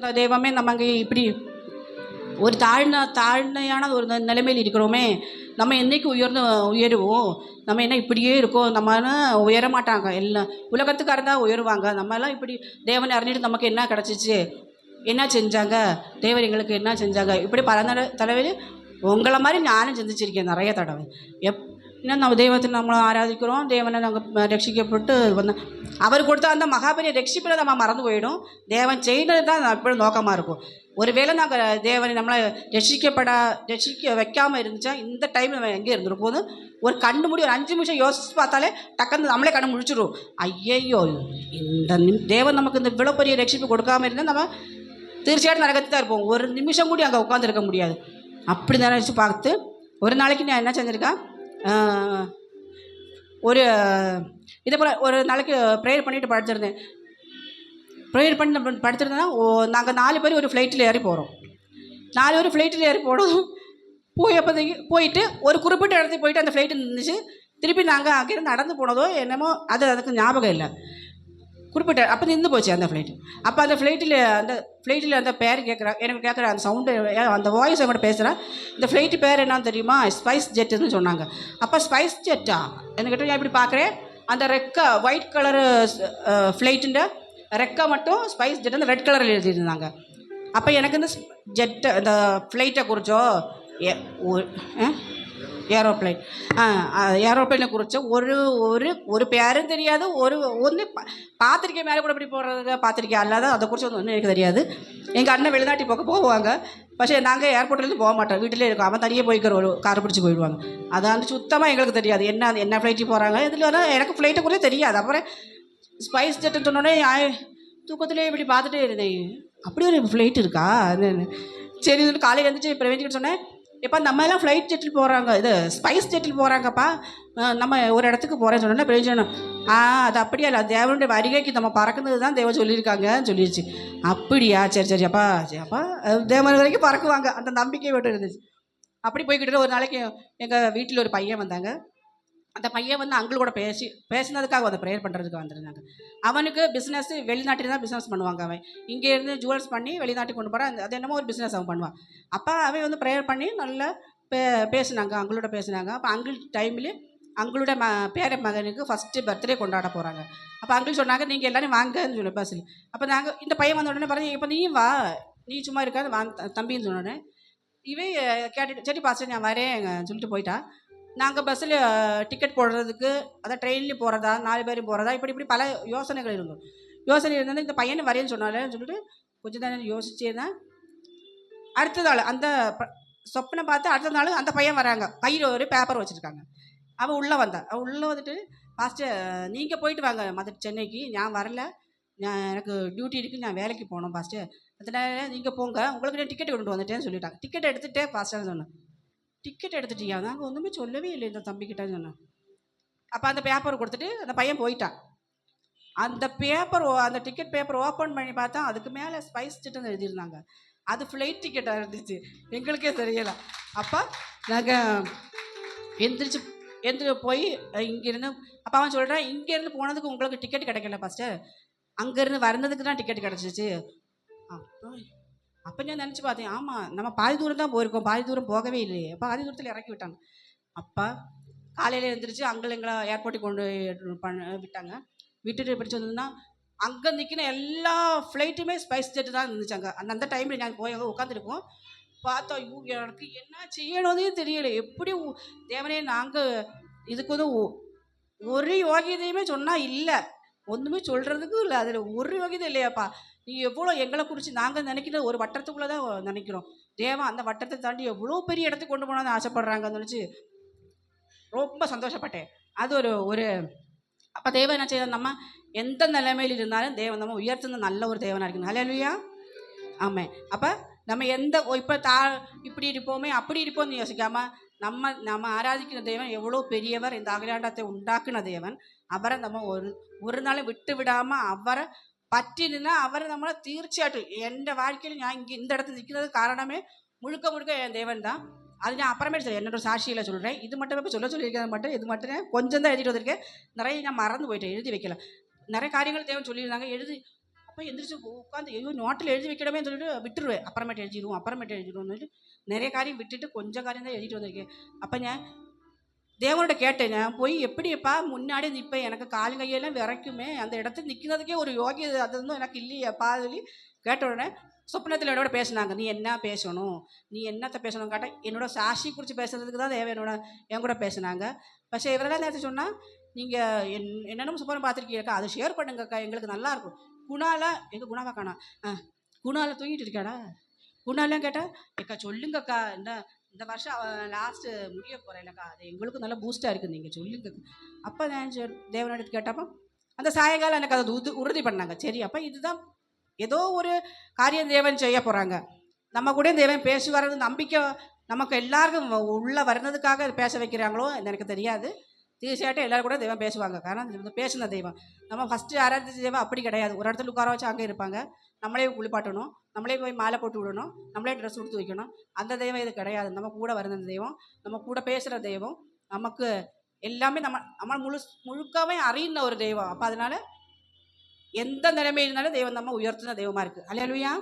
தெய்வமே நம்ம அங்கே இப்படி ஒரு தாழ்ந்த தாழ்மையான ஒரு நிலைமையில் இருக்கிறோமே நம்ம என்றைக்கு உயர்ந்து உயருவோம்? நம்ம என்ன இப்படியே இருக்கோம்? நம்ம உயர மாட்டாங்க? எல்லாம் உலகத்துக்காரங்க உயருவாங்க. நம்மெல்லாம் இப்படி தேவனை அறிஞ்சிட்டு நமக்கு என்ன கிடச்சிச்சு? என்ன செஞ்சாங்க? தேவர் எங்களுக்கு என்ன செஞ்சாங்க? இப்படி பல தடவை தலைவர் உங்களை மாதிரி நானும் சிந்திச்சிருக்கேன் நிறைய தடவை. எப் இன்னும் நம்ம ദൈവത്തിന് നമ്മൾ ஆராதிக்கிறோம் தேவனை நாங்கள் രക്ഷിക്കപ്പെട്ട് വന്ന് അവർ കൊടുത്ത അന്ത മഹാബലി രക്ഷിപ്പിനെ நம்ம மறந்து പോയിടും. தேவன் செய்தது தான் എപ്പോഴും നോക്കമാ இருக்கும் ஒருவேளை நாங்கள் தேவனை நம்மளை ரசிக்கப்படா ரசிக்க வைக்காமல் இருந்துச்சா இந்த டைமில் நம்ம எங்கே இருந்திருக்கும் போது ஒரு கண்ணு முடி ஒரு அஞ்சு நிமிஷம் யோசிச்சு பார்த்தாலே டக்குன்னு நம்மளே கண்ணு முடிச்சிடும் ஐயையோ இந்த தேவன் நமக்கு இந்த இவ்வளோ பெரிய ரட்சிப்பு கொடுக்காமல் இருந்தால் நம்ம தீர்ச்சியாக നരകത്തിൽ தான் இருப்போம் ஒரு நிமிஷம் கூட அங்கே உட்காந்துருக்க முடியாது அப்படி நினச்சி பார்த்து ஒரு நாளைக்கு நான் என்ன செஞ்சுருக்கேன் ஒரு இதே போல் ஒரு நாளைக்கு ப்ரேயர் பண்ணிட்டு படுத்திருந்தேன். ப்ரேயர் பண்ணி நம்ம படுத்திருந்தேன்னா ஓ நாங்கள் நாலு பேர் ஒரு ஃப்ளைட்டில் ஏறி போகிறோம் நாலு பேர் ஃப்ளைட்டில் ஏறி போனோம். போய் அப்போதைக்கு போயிட்டு ஒரு குறிப்பிட்ட இடத்துக்கு போயிட்டு அந்த ஃப்ளைட்டு நின்றுச்சு திருப்பி நாங்கள் அங்கேருந்து நடந்து போனதோ என்னமோ அது அதுக்கு ஞாபகம் இல்லை. குறிப்பிட்ட அப்போ நின்று போச்சு அந்த ஃப்ளைட்டு அப்போ அந்த ஃப்ளைட்டில் அந்த ஃப்ளைட்டில் அந்த பேர் கேட்குறா எனக்கு கேட்குற அந்த சவுண்டு அந்த வாய்ஸ் கூட பேசுகிறேன் இந்த ஃப்ளைட்டு பேர் என்னன்னு தெரியுமா? ஸ்பைஸ் ஜெட்டுன்னு சொன்னாங்க. அப்போ ஸ்பைஸ் ஜெட்டா என்கிட்ட நான் இப்படி பார்க்குறேன் அந்த ரெக்கா ஒயிட் கலரு ஃப்ளைட்டுன்ற ரெக்கா மட்டும் ஸ்பைஸ் ஜெட் அந்த ரெட் கலரில் எழுதியிருந்தாங்க. அப்போ எனக்கு இந்த ஜெட்டு இந்த ஃப்ளைட்டை குறிச்சோ ஏ ஏரோப்ளைன் ஏரோப்ளைனை குறித்த ஒரு ஒரு ஒரு பேரும் தெரியாது ஒரு ஒன்று பார்த்துருக்கேன் மேலே கூட இப்படி போடுறது பார்த்துருக்கேன் அல்லாத அதை குறித்து ஒன்றும் எனக்கு தெரியாது எங்கள் அண்ணன் வெளிநாட்டு பக்கம் போவாங்க പക്ഷേ நாங்கள் ஏர்போர்ட்லேருந்து போக மாட்டோம் வீட்டிலே இருக்கோம் அவன் தனியாக போய்க்கிற ஒரு கார் பிடிச்சி போயிடுவாங்க அதான் சுத்தமாக எங்களுக்கு தெரியாது என்ன என்ன ஃப்ளைட்டு போகிறாங்க இதில் வந்து எனக்கு ஃப்ளைட்டை குறித்து தெரியாது அப்புறம் ஸ்பைஸ் ஜெட்டுன்னு சொன்னோடனே ஆ- தூக்கத்திலே இப்படி பார்த்துட்டே இருந்தேன் அப்படி ஒரு ஃப்ளைட் இருக்கா அது சரி இது காலையில் எழுந்துச்சு பிரவேஞ்சிக்கிட்டு சொன்னேன் இப்போ நம்ம எல்லாம் ஃப்ளைட் ஜெட்டில் போகிறாங்க இது ஸ்பைஸ் ஜெட்டில் போகிறாங்கப்பா நம்ம ஒரு இடத்துக்கு போகிறேன்னு சொன்னோன்னா பிரயோஜனம். ஆ அது அப்படியா இல்லை தேவனுடைய வருகைக்கு நம்ம பறக்குனது தான் தேவன் சொல்லியிருக்காங்கன்னு சொல்லிடுச்சு அப்படியா? சரி சரி அப்பா சரி அப்பா. தேவன் வரைக்கும் பறக்குவாங்க. அந்த நம்பிக்கை விட்டு இருந்துச்சு. அப்படி போய்கிட்டு ஒரு நாளைக்கு எங்கள் வீட்டில் ஒரு பையன் வந்தாங்க. அந்த பையன் வந்து அங்கிள் கூட பேசி பேசினதுக்காக வந்து ப்ரேயர் பண்ணுறதுக்கு வந்திருந்தாங்க. அவனுக்கு பிஸ்னஸ் வெளிநாட்டில் தான் பிஸ்னஸ் பண்ணுவாங்க அவன். இங்கே இருந்து ஜுவல்ஸ் பண்ணி வெளிநாட்டுக்கு கொண்டு போகிறான் அது என்னமோ ஒரு பிஸ்னஸ் அவன் பண்ணுவான். அப்போ அவன் வந்து ப்ரேயர் பண்ணி நல்லா பே பேசினாங்க அங்களோட பேசினாங்க. அப்போ அங்கிள் டைமில் அங்களோட ம பேர மகனுக்கு ஃபஸ்ட்டு பர்த்டே கொண்டாட போகிறாங்க அப்போ அங்கிள் சொன்னாங்க நீங்கள் எல்லோரும் வாங்கன்னு சொல்லி பஸ்ஸில் அப்போ நாங்கள் இந்த பையன் வந்த உடனே பாருங்க இப்போ நீயும் வா நீ சும்மா இருக்காது வா தம்பின்னு சொன்னோடனே இவன் கேட்டுட்டு சரி பாஸ்டர் நான் வரேன் சொல்லிட்டு போயிட்டா. நாங்கள் பஸ்ஸில் டிக்கெட் போடுறதுக்கு அதான் ட்ரெயின்லேயும் போகிறதா நாலு பேரும் போகிறதா இப்படி இப்படி பல யோசனைகள் இருந்தோம் யோசனை இருந்தாலும் இந்த பையனை வரையன்னு சொன்னாலேன்னு சொல்லிட்டு கொஞ்சம் நேரம் யோசிச்சே தான். அடுத்த நாள் அந்த சொப்பனை பார்த்து அடுத்த நாள் அந்த பையன் வராங்க. கையில் ஒரு பேப்பர் வச்சுருக்காங்க. அவள் உள்ளே வந்தான் அவள் உள்ளே வந்துட்டு பாஸ்டர் நீங்கள் போயிட்டு வாங்க. மதுரை சென்னைக்கு நான் வரல. நான் எனக்கு டியூட்டி இருக்குது நான் வேலைக்கு போகணும் பாஸ்டர் அதனால நீங்கள் போங்க. உங்களுக்கு நான் டிக்கெட் கொண்டு வந்துட்டேன்னு சொல்லிட்டாங்க. டிக்கெட் எடுத்துகிட்டே ஃபாஸ்ட்டாக சொன்னேன். டிக்கெட் எடுத்துட்டியா? நாங்கள் ஒன்றுமே சொல்லவே இல்லை இந்த தம்பிக்கிட்டன்னு சொன்னேன் அப்போ அந்த பேப்பர் கொடுத்துட்டு அந்த பையன் போயிட்டான். அந்த பேப்பர் அந்த டிக்கெட் பேப்பர் ஓப்பன் பண்ணி பார்த்தா அதுக்கு மேலே ஸ்பைஸ் சிட்டுன்னு எழுதியிருந்தாங்க. அது ஃப்ளைட் டிக்கெட்டாக இருந்துச்சு. எங்களுக்கே தெரியலை. அப்போ நாங்கள் எந்திரிச்சு எந்திரி போய் இங்கேருந்து அப்போ அவன் சொல்கிறான் இங்கேருந்து போனதுக்கு உங்களுக்கு டிக்கெட் கிடைக்கல ஃபஸ்ட்டு அங்கேருந்து வரந்ததுக்கு தான் டிக்கெட் கிடச்சிச்சு. அப்புறம் அப்போ நான் நினச்சி பார்த்தேன் ஆமாம் நம்ம பாதி தூரம் தான் போயிருக்கோம் பாதி தூரம் போகவே இல்லையே. பாதி தூரத்தில் இறக்கி விட்டாங்க. அப்பா காலையில் எழுந்திரிச்சு அங்கே எங்களை ஏர்போர்ட்டுக்கு கொண்டு பண்ண விட்டாங்க. விட்டுட்டு எப்படி சொன்னதுன்னா அங்கே நிற்கிற எல்லா ஃப்ளைட்டுமே ஸ்பைஸ் ஜெட்டு தான் இருந்துச்சு அங்கே. அந்த அந்த டைமில் நாங்கள் போய் அங்கே உட்காந்துருக்கோம் பார்த்தோம் ஐயோ எனக்கு என்ன செய்யணும்னே தெரியல. எப்படி உ- தேவனே நாங்கள் இதுக்கு வந்து ஒரு யோகியதையுமே சொன்னால் இல்லை. ஒன்றுமே சொல்கிறதுக்கும் இல்லை. அதில் ஒரு வகையும் இல்லையாப்பா. நீ எவ்வளோ எங்களை குறித்து நாங்கள் நினைக்கிற ஒரு வட்டத்துக்குள்ளே தான் நினைக்கிறோம். தேவன் அந்த வட்டத்தை தாண்டி எவ்வளோ பெரிய இடத்துக்கு கொண்டு போனான்னு ஆசைப்பட்றாங்கன்னு நினச்சி ரொம்ப சந்தோஷப்பட்டேன். அது ஒரு ஒரு அப்போ தேவன் என்ன செய்யணும் நம்ம? எந்த நிலைமையில் இருந்தாலும் தேவன் நம்ம உயர்த்துன நல்ல ஒரு தேவனாக இருக்கணும். இல்லையா ஆமாம் அப்போ நம்ம எந்த இப்போ தா இப்படி இருப்போமே அப்படி இருப்போம்னு யோசிக்காமல் நம்ம நம்ம ஆராதிக்கிற தேவன் எவ்வளோ பெரியவர் இந்த அகிலாண்டத்தை உண்டாக்குன தேவன். அவரை நம்ம ஒரு ஒரு நாள் விட்டு விடாமல் அவரை பற்றி நின்னா அவரை நம்மளை தீர்ச்சியாட்டும் எந்த வாழ்க்கையில் நான் இங்கே இந்த இடத்துல நிற்கிறது காரணமே முழுக்க முழுக்க என் தேவன் தான். அது நான் அப்புறமே சொல்ல என்னோட சாட்சியில் சொல்கிறேன் இது மட்டுமே இப்போ சொல்ல சொல்லியிருக்கிறது மட்டும் இது மட்டும் கொஞ்சம் தான் எழுதிட்டு வந்திருக்கேன். நிறைய நான் மறந்து போயிட்டேன் எழுதி வைக்கல. நிறைய காரியங்கள் தேவன் சொல்லியிருந்தாங்க. எழுதி போய் எந்திரிச்சு உட்காந்து ஐயோ நோட்டில் எழுதி வைக்கணுமே சொல்லிட்டு விட்டுருவேன். அப்புறமேட்டு எழுதிடுவோம் அப்புறமேட்டு எழுதிடுவோம்னு சொல்லிட்டு நிறைய காரியம் விட்டுட்டு கொஞ்சம் காரியம் தான் எழுதிட்டு வந்திருக்கேன். அப்போ ஞான் தேவனோட கேட்டேன் நான் போய் எப்படிப்பா முன்னாடி நிற்பேன் எனக்கு கால் கையெல்லாம் விரைக்குமே அந்த இடத்துல நிற்கிறதுக்கே ஒரு யோகி அது வந்து எனக்கு இல்லையாப்பா சொல்லி கேட்ட உடனே சொப்னத்தில் என்னோட பேசினாங்க. நீ என்ன பேசணும்? நீ என்னத்தை பேசணும் கேட்டால் என்னோட சாட்சி குறித்து பேசுகிறதுக்கு தான் தேவை என்னோட என் கூட பேசினாங்க. பசே இவரெல்லாம் நேரத்தை சொன்னால் நீங்கள் என் என்னென்னு சொப்பனம் பார்த்துருக்கீங்க அது ஷேர் பண்ணுங்கக்கா எங்களுக்கு நல்லாயிருக்கும் குணால எங்கள் குணாவா காணா? ஆ குணால தூங்கிட்டு இருக்காடா? குணாலாம் கேட்டால் எக்கா சொல்லுங்கக்கா இந்த இந்த வருஷம் அவன் லாஸ்ட்டு முடிய போகிறேன்லக்கா அது எங்களுக்கும் நல்லா பூஸ்ட்டாக இருக்குது நீங்கள் சொல்லுங்க. அப்போ நான் சரி, தேவனிடத்து கேட்டப்போ அந்த சாயங்காலம் எனக்கு அதை உது உறுதி பண்ணாங்க. சரி அப்போ இதுதான். ஏதோ ஒரு காரியம் தேவன் செய்ய போகிறாங்க நம்ம கூட தேவன் பேசி வர்றது நம்பிக்கை நமக்கு எல்லாருக்கும் உள்ளே வர்றதுக்காக பேச வைக்கிறாங்களோ எனக்கு தெரியாது. தீர்ச்சியாட்டும் எல்லோரும் கூட தெய்வம் பேசுவாங்க. காரணம் இது பேசின தெய்வம். நம்ம ஃபஸ்ட்டு ஆராய்ச்சி தெய்வம் அப்படி கிடையாது. ஒரு இடத்துல உட்கார வச்சு அங்கே இருப்பாங்க. நம்மளே குளிப்பாட்டணும். நம்மளே போய் மாலை போட்டு விடணும். நம்மளே ட்ரெஸ் கொடுத்து வைக்கணும். அந்த தெய்வம் இது கிடையாது. நம்ம கூட வருந்த தெய்வம். நம்ம கூட பேசுகிற தெய்வம். நமக்கு எல்லாமே நம்ம நம்ம முழு முழுக்காவே அறியுன ஒரு தெய்வம். அப்போ அதனால் எந்த நிலைமையில் இருந்தாலும் தெய்வம் நம்ம உயர்த்தின தெய்வமாக இருக்குது அலையலுயா